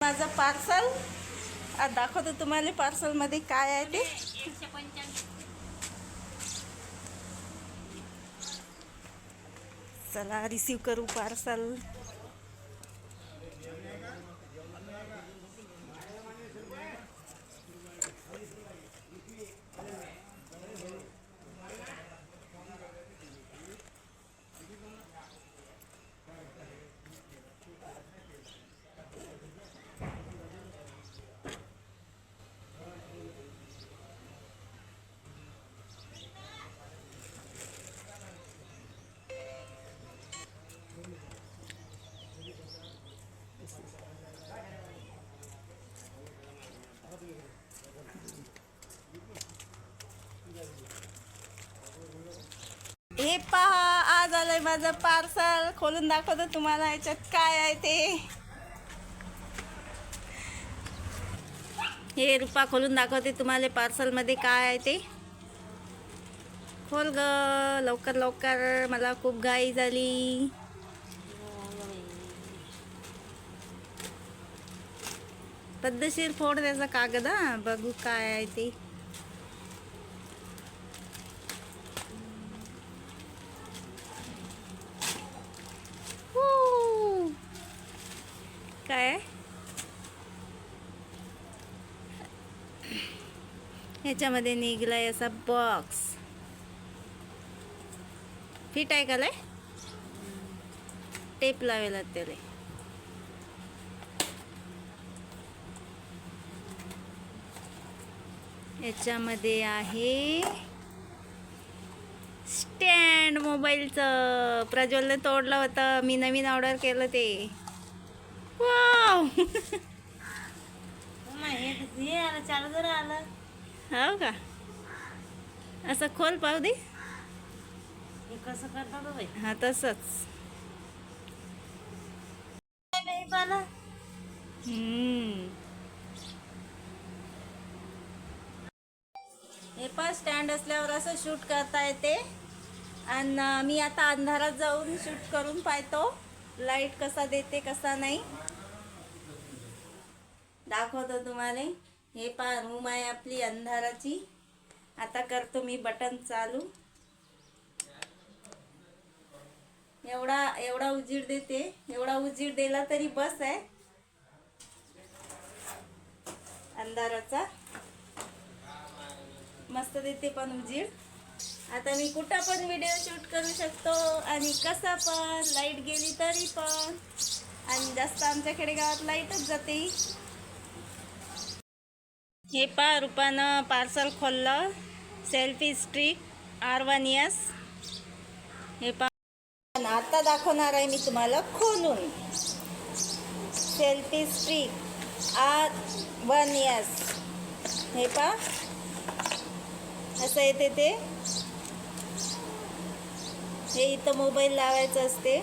माझं पार्सल दाखवतो तुम्हाला पार्सलमध्ये काय आहे ते. चला रिसीव करू पार्सल हे पहा आज आलंय माझं पार्सल. खोलून दाखवतो तुम्हाला याच्यात काय आहे ते. हे रुपा खोलून दाखवते तुम्हाला पार्सलमध्ये काय आहे ते. खोल ग लवकर लवकर. मला खूप घाई झाली. पद्धतशीर फोड त्याचा कागद हा. बघू काय आहे ते हू. काय आहे? ह्याच्यामध्ये निघलाय असा बॉक्स फिट आहे का लय? टेप लावेला त्याला. याच्यामध्ये आहे स्टँड मोबाईलचं प्रज्वलने तोडलं होतं. मी नवीन ऑर्डर केलं ते. वाव oh हे आलं चार्जर आलं. हो का? असं खोल पाहू दे. हे कसं करतात हो हा तसंच. हे पण स्टँड असल्यावर असं शूट करता येते. आणि मी आता अंधारात जाऊन शूट करून पाहतो. लाइट कसा देते कसा नाही. दाखवतो तुम्हाला. हे पा रूम आहे आपली अंधाराची. आता करतो मी बटन चालू. एवढा एवढा उजीड देते. एवढा उजीड दिला तरी बस आहे. अंधाराचा. मस्त देते पण उजीड. आता मी कुठं पण व्हिडिओ शूट करू शकतो आणि कसा पण लाइट गेली तरी पण. आणि जास्त आमच्या खेडेगावात लाईटच जाते. हे पा रुपानं parcel खोललं. Selfie stick R one S हे पा आता दाखवणार आहे मी तुम्हाला खोलून. Selfie stick R one S हे पा असं येते ते. हे इथं मोबाईल लावायचं असते.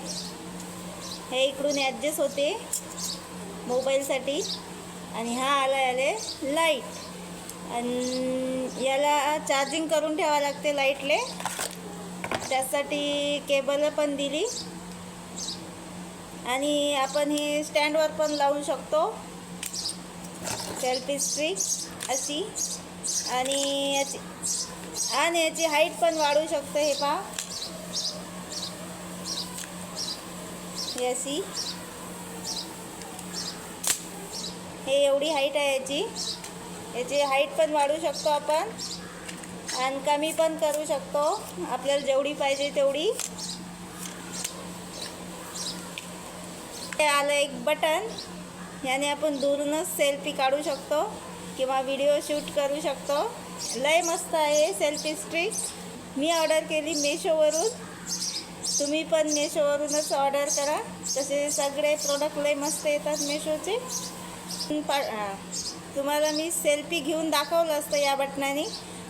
हे इकडून ॲडजस्ट होते. मोबाईलसाठी. आणि हा आला आले लाइट आणि याला चार्जिंग करून ठेवावं लागते लाईटले त्यासाठी केबल पण दिली. आणि आपण हे स्टँडवर पण लावू शकतो. सेल्फी स्ट्रिक अशी. आणि याची आणि याची हाईट पण वाढू शकतो हे पहा. ही अशी हे एवढी हाईट आहे याची. याची हाईट पण वाढू शकतो आपण. आणि कमी पण करू शकतो. आपल्याला जेवढी पाहिजे तेवढी. ते आलं एक बटन याने आपण दूरूनच सेल्फी काढू शकतो किंवा व्हिडिओ शूट करू शकतो. लय मस्त आहे सेल्फी स्ट्रिक मी ऑर्डर केली मेशोवरून तुम्ही पण मेशोवरूनच ऑर्डर करा. तसे सगळे प्रोडक्ट लय मस्त येतात मेशोचे तुम्हाला मी सेल्फी घेऊन दाखवलं असतं या बटनाने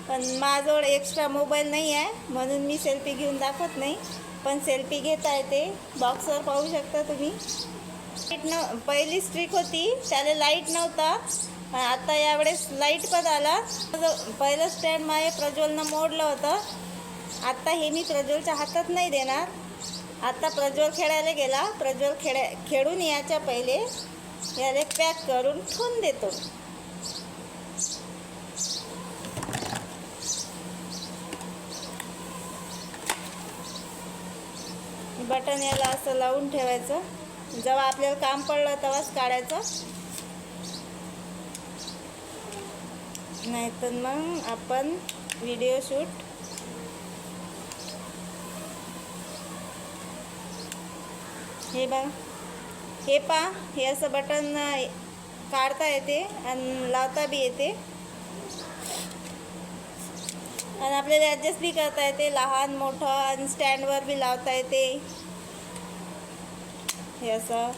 पण माझ्याजवळ एक्स्ट्रा मोबाईल नाही आहे म्हणून मी सेल्फी घेऊन दाखवत नाही. पण सेल्फी घेता येते बॉक्सवर पाहू शकता तुम्ही. लाइट न पहिली स्ट्रिक होती त्याला लाइट नव्हता. पण आता यावेळेस लाइट पण आला. पहिलं स्टँड माझे प्रज्वलनं मोडलं होतं. आत्ता हे मी प्रज्वलच्या हातात नाही देणार. आत्ता प्रज्वल खेळायला गेला. प्रज्वल खेळा खेळून यायच्या पहिले. याले पॅक करून ठेवून देतो. बटन याला असं लावून ठेवायचं. जेव्हा आपल्याला काम पडलं तेव्हाच काढायचं. नाहीतर मग आपण व्हिडिओ शूट हे बघा. हे पा हे असं बटन काढता येते आणि लावता बी येते. आणि आपल्याला ॲडजस्ट बी करता येते लहान मोठं आणि स्टँडवर बी लावता येते. हे असं.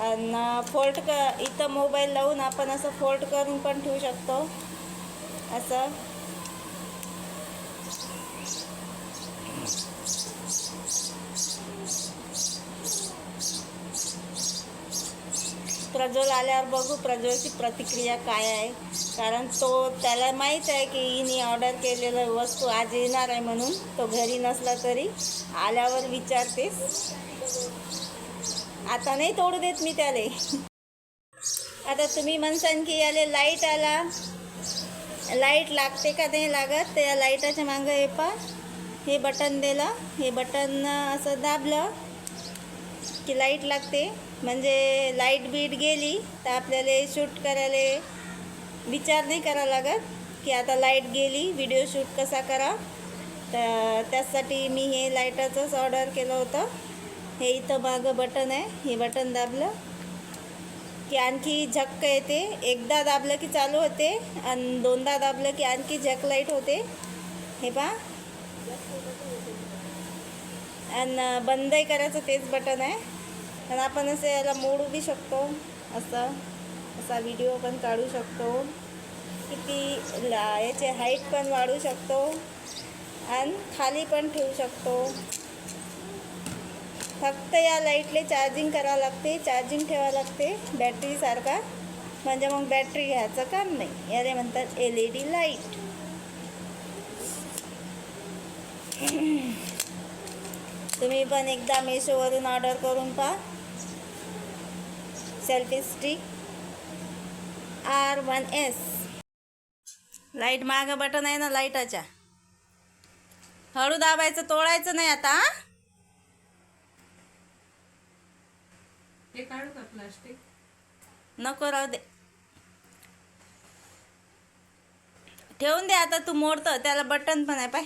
आणि फोल्ड क इथं मोबाईल लावून आपण असं फोल्ड करून पण ठेवू शकतो. असं. प्रज्वल आल्यावर बघू प्रज्वलची प्रतिक्रिया काय आहे. कारण तो त्याला माहीत आहे की हिने ऑर्डर केलेलं वस्तू आज येणार आहे म्हणून. तो घरी नसला तरी आल्यावर विचारतेस. आता नाही तोडू देत मी त्याले. आता तुम्ही म्हणसान की याले लाइट आला. लाइट लागते का नाही लागत? त्या लाईटाच्या मागं हे पा हे बटन दिलं. हे बटन असं दाबलं. की लाइट लागते. म्हणजे लाइट बीट गेली तर आपल्याला शूट करायला विचार नाही करा लागत की आता लाइट गेली व्हिडिओ शूट कसा करा. तर त्यासाठी मी हे लाईटाचंच ऑर्डर केलं होतं. हे इथं मागं बटन आहे. हे बटन दाबलं की आणखी झक्क येते. एकदा दाबलं की चालू होते आणि दोनदा दाबलं की आणखी झक लाइट होते. हे पहा. आणि uh, बंदही करायचं तेच बटन आहे. आणि आपण असं याला मोडू बी शकतो. असं असा व्हिडिओ पण काढू शकतो. किती ला याचे हाईट पण वाढू शकतो. आणि खाली पण ठेवू शकतो. फक्त या लाईटले चार्जिंग करावं लागते. चार्जिंग ठेवावं लागते. बॅटरीसारखा म्हणजे मग बॅटरी घ्यायचं काम नाही. याला म्हणतात एल ई डी लाइट तुम्ही पण एकदा मेशोवरून ऑर्डर करून पहा. Selfie stick R one S light मागं बटन आहे ना लाईटाच्या हळू दाबायचं तोडायचं नाही आता हा? काढू का प्लास्टिक नको राहू दे. ठेवून दे आता तू मोडतं त्याला बटन पण आहे पाय.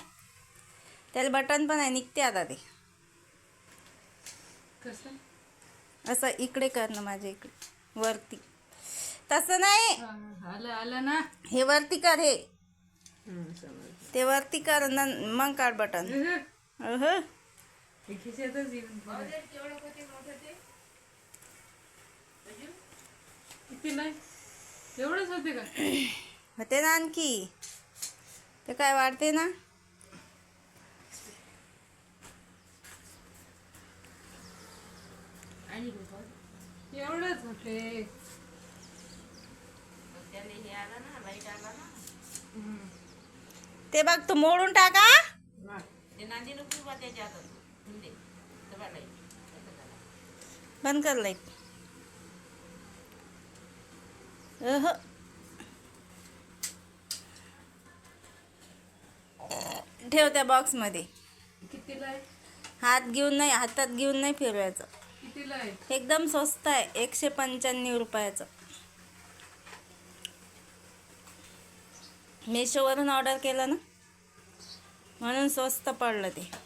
त्याला बटन पण आहे निघते आता ते. कसं? असं इकडे कर ना माझ्या इकडे. वरती. तसं नाही. हा. आलं आलं ना. वरती कर हे. ते वरती कर न- मग काढ बटन. अहं, अहं. हे खिशातच येऊन पडलं. किती नाही? एवढंच होते का? होते ना आणखी. ते काय वाढते ना? एवढंच होते हं. ते बघ तू मोडून टाका. बंद कर लाइट. अह. ठेव त्या बॉक्समध्ये हात घेऊन नाही हातात घेऊन नाही फिरवायचं. एकदम स्वस्त आहे. एकशे पंच्याण्णव रुपयाचं. मेशोवरून ऑर्डर केलं ना? म्हणून स्वस्त पडलं ते.